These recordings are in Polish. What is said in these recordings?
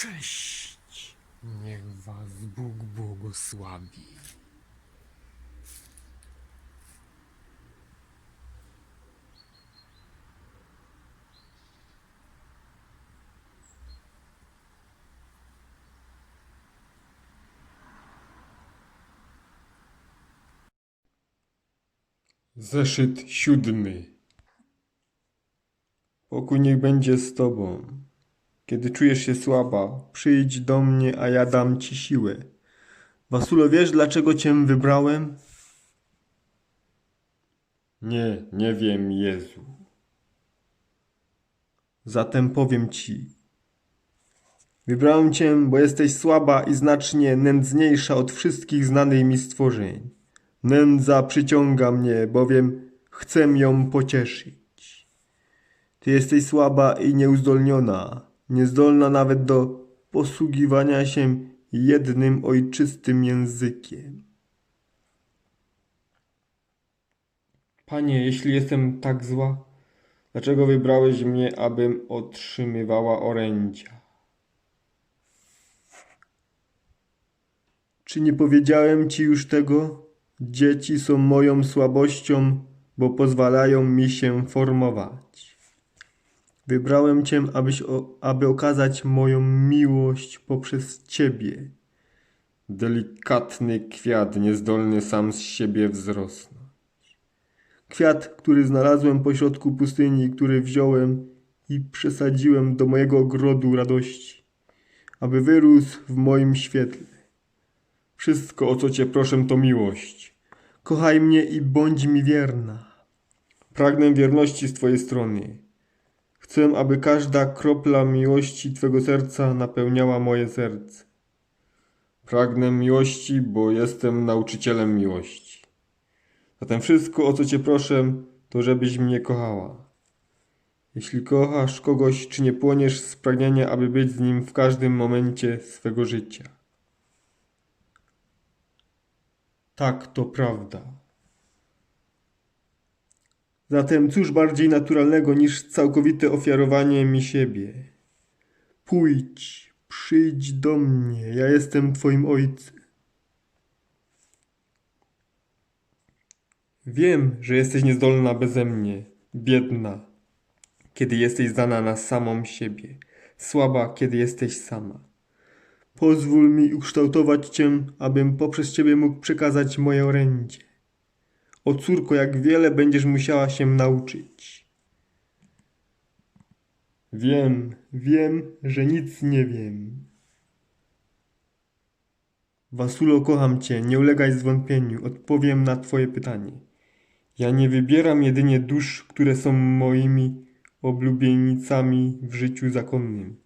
Cześć! Niech was Bóg błogosławi. Zeszyt siódmy. Pokój niech będzie z tobą. Kiedy czujesz się słaba, przyjdź do mnie, a ja dam ci siłę. Wasulo, wiesz, dlaczego cię wybrałem? Nie, nie wiem, Jezu. Zatem powiem ci. Wybrałem cię, bo jesteś słaba i znacznie nędzniejsza od wszystkich znanych mi stworzeń. Nędza przyciąga mnie, bowiem chcę ją pocieszyć. Ty jesteś słaba i nieuzdolniona, niezdolna nawet do posługiwania się jednym ojczystym językiem. Panie, jeśli jestem tak zła, dlaczego wybrałeś mnie, abym otrzymywała orędzia? Czy nie powiedziałem ci już tego? Dzieci są moją słabością, bo pozwalają mi się formować. Wybrałem cię, abyś o, aby okazać moją miłość poprzez ciebie. Delikatny kwiat, niezdolny sam z siebie wzrosnąć. Kwiat, który znalazłem pośrodku pustyni, który wziąłem i przesadziłem do mojego ogrodu radości, aby wyrósł w moim świetle. Wszystko, o co cię proszę, to miłość. Kochaj mnie i bądź mi wierna. Pragnę wierności z twojej strony. Chcę, aby każda kropla miłości twego serca napełniała moje serce. Pragnę miłości, bo jestem nauczycielem miłości. Zatem wszystko, o co cię proszę, to żebyś mnie kochała. Jeśli kochasz kogoś, czy nie płoniesz z pragnienia, aby być z nim w każdym momencie swego życia? Tak, to prawda. Zatem cóż bardziej naturalnego niż całkowite ofiarowanie mi siebie? Pójdź, przyjdź do mnie, ja jestem Twoim ojcem. Wiem, że jesteś niezdolna beze mnie, biedna, kiedy jesteś zdana na samą siebie, słaba, kiedy jesteś sama. Pozwól mi ukształtować Cię, abym poprzez Ciebie mógł przekazać moje orędzie. O córko, jak wiele będziesz musiała się nauczyć. Wiem, wiem, że nic nie wiem. Wasulo, kocham Cię, nie ulegaj zwątpieniu, odpowiem na Twoje pytanie. Ja nie wybieram jedynie dusz, które są moimi oblubienicami w życiu zakonnym.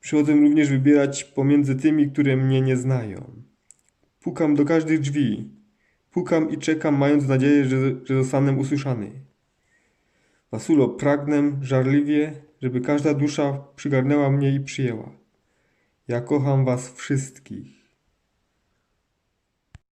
Przychodzę również wybierać pomiędzy tymi, które mnie nie znają. Pukam do każdych drzwi. Pukam i czekam, mając nadzieję, że, że zostanę usłyszany. Wasulo, pragnę żarliwie, żeby każda dusza przygarnęła mnie i przyjęła. Ja kocham was wszystkich.